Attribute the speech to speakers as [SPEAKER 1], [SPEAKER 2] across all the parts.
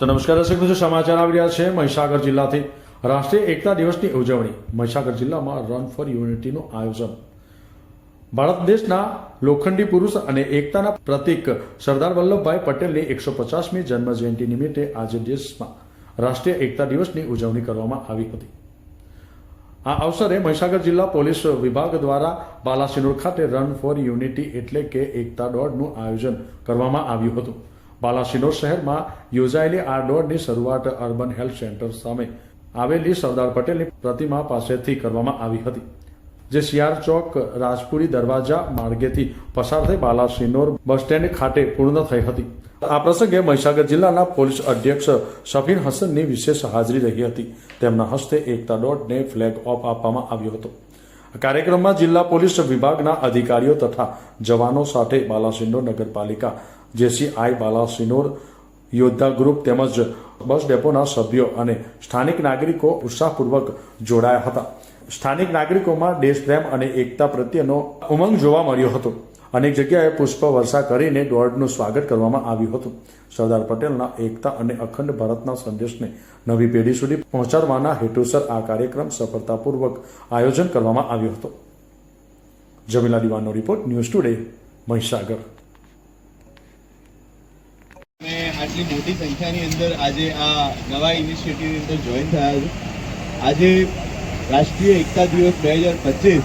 [SPEAKER 1] તો નમસ્કાર દર્શક મિત્રો, સમાચાર આવી રહ્યા છે મહીસાગર જિલ્લાથી. રાષ્ટ્રીય એકતા દિવસની ઉજવણી, મહીસાગર જિલ્લામાં રન ફોર યુનિટીનું આયોજન. ભારત દેશના લોખંડી પુરુષ અને એકતાના પ્રતીક સરદાર વલ્લભભાઈ પટેલની એકસો પચાસમી જન્મ જયંતિ નિમિત્તે આજે દેશમાં રાષ્ટ્રીય એકતા દિવસની ઉજવણી કરવામાં આવી હતી. આ અવસરે મહીસાગર જિલ્લા પોલીસ વિભાગ દ્વારા બાલાસિનોર ખાતે રન ફોર યુનિટી એટલે કે એકતા દોડનું આયોજન કરવામાં આવ્યું હતું. બાલાસિનોર શહેરમાં યોજાયેલી આ દોડની શરૂઆત અર્બન હેલ્થ સેન્ટર સામે આવેલી સરદાર પટેલની પ્રતિમા પાસેથી કરવામાં આવી હતી, જે સિયાર ચોક, રાજપુરી દરવાજા માર્ગેથી પસાર થઈ બાલાસિનોર બસ સ્ટેન્ડ ખાતે પૂર્ણ થઈ હતી. આ પ્રસંગે મહીસાગર જિલ્લાના પોલીસ અધ્યક્ષ શફીન હસનની વિશેષ હાજરી રહી હતી. તેમના હસ્તે એકતા દોડને ફ્લેગ ઓફ આપવામાં આવ્યો હતો. કાર્યક્રમમાં જિલ્લા પોલીસ વિભાગના અધિકારીઓ તથા જવાનો સાથે બાલાસિનોર નગરપાલિકા જેસીઆઈ બાલાસિનોર યોદ્ધા ગ્રુપ તેમજ બસ ડેપોના સભ્યો અને સ્થાનિક નાગરિકો ઉત્સાહપૂર્વક જોડાયા હતા. સ્થાનિક નાગરિકોમાં દેશપ્રેમ અને એકતા પ્રત્યેનો ઉમંગ જોવા મળ્યો હતો. અનેક જગ્યાએ પુષ્પ વર્ષા કરીને દોડનું સ્વાગત કરવામાં આવ્યું હતું. સરદાર પટેલના એકતા અને અખંડ ભારતના સંદેશને નવી પેઢી સુધી પહોંચાડવાના હેતુસર આ કાર્યક્રમ સફળતાપૂર્વક આયોજન કરવામાં આવ્યો હતો. જમીલા દિવાનો રિપોર્ટ ન્યૂઝ ટુડે મહીસાગર.
[SPEAKER 2] આટલી મોટી સંખ્યાની અંદર આજે આ નવા ઇનિશિયેટિવની અંદર જોઈન થયા છે. આજે રાષ્ટ્રીય એકતા દિવસ બે હજાર પચીસ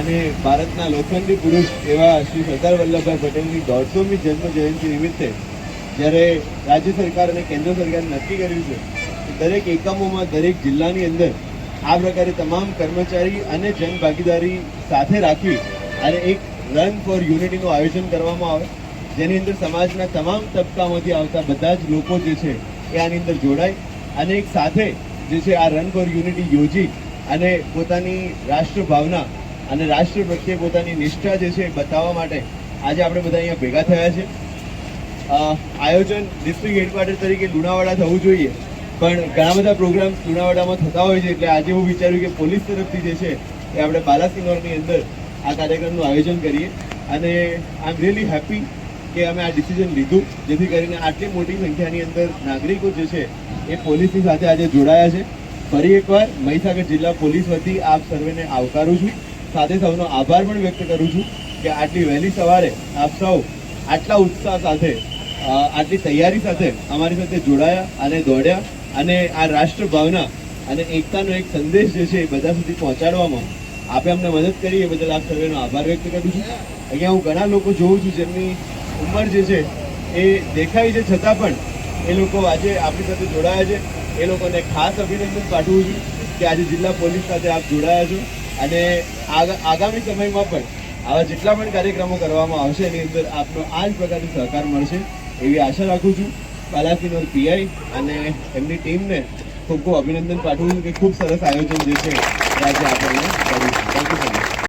[SPEAKER 2] અને ભારતના લોખંડી પુરુષ એવા શ્રી સરદાર વલ્લભભાઈ પટેલની દોઢસોમી જન્મ જયંતિ નિમિત્તે જ્યારે રાજ્ય સરકાર અને કેન્દ્ર સરકારે નક્કી કર્યું છે કે દરેક એકમોમાં દરેક જિલ્લાની અંદર આ પ્રકારે તમામ કર્મચારી અને જનભાગીદારી સાથે રાખી અને એક રન ફોર યુનિટીનું આયોજન કરવામાં આવે. જેની અંદર સમાજના તમામ તબક્કામાંથી આવતા બધા જ લોકો જે છે એ આની અંદર જોડાય અને એક સાથે જે છે આ રન ફોર યુનિટી યોજી અને પોતાની રાષ્ટ્ર ભાવના અને રાષ્ટ્ર પ્રત્યે પોતાની નિષ્ઠા જે છે બતાવવા માટે આજે આપણે બધા અહીંયા ભેગા થયા છે. આયોજન ડિસ્ટ્રિક્ટ હેડક્વાર્ટર તરીકે લુણાવાડા થવું જોઈએ. પણ ઘણા બધા પ્રોગ્રામ્સ લુણાવાડામાં થતા હોય છે એટલે આજે હું વિચાર્યું કે પોલીસ તરફથી જે છે એ આપણે બાલાસિનોરની અંદર આ કાર્યક્રમનું આયોજન કરીએ. અને આઈ એમ રિયલી હેપી કે અમે આ ડિસિઝન લીધું, જેથી કરીને આટલી મોટી સંખ્યાની અંદર નાગરિકો જે છે, એ પોલીસની સાથે આજે જોડાયા છે. ફરી એકવાર મહીસાગર જિલ્લા પોલીસ વતી આપ સર્વેને આવકારું છું. સાથે સૌનો આભાર પણ વ્યક્ત કરું છું કે આટલી વહેલી સવારે આપ સૌ આટલા ઉત્સાહ સાથે આટલી તૈયારી સાથે અમારી સાથે જોડાયા અને દોડ્યા. અને આ રાષ્ટ્ર ભાવના અને એકતાનો એક સંદેશ જે છે એ બધા સુધી પહોંચાડવામાં આપે અમને મદદ કરી એ બદલ આપ સર્વેનો આભાર વ્યક્ત કરું છું. અહીંયા હું ઘણા લોકો જોઉં છું જેમની ઉંમર જે છે, એ દેખાય છે છતાં પણ એ લોકો આજે આપણી સાથે જોડાયા છે. એ લોકોને ખાસ અભિનંદન પાઠવું છું કે આજે જિલ્લા પોલીસ સાથે આપ જોડાયા છો. અને આગા- આગામી સમયમાં પણ આવા જેટલા પણ કાર્યક્રમો કરવામાં આવશે, એની અંદર આપનો આ જ પ્રકારનો સહકાર મળશે એવી આશા રાખું છું. બાલાસિનોર પીઆઈ અને એમની ટીમને ખૂબ ખૂબ અભિનંદન પાઠવું છું કે ખૂબ સરસ આયોજન જે છે આજે આપણને કર્યું થેન્ક યુ સો મચ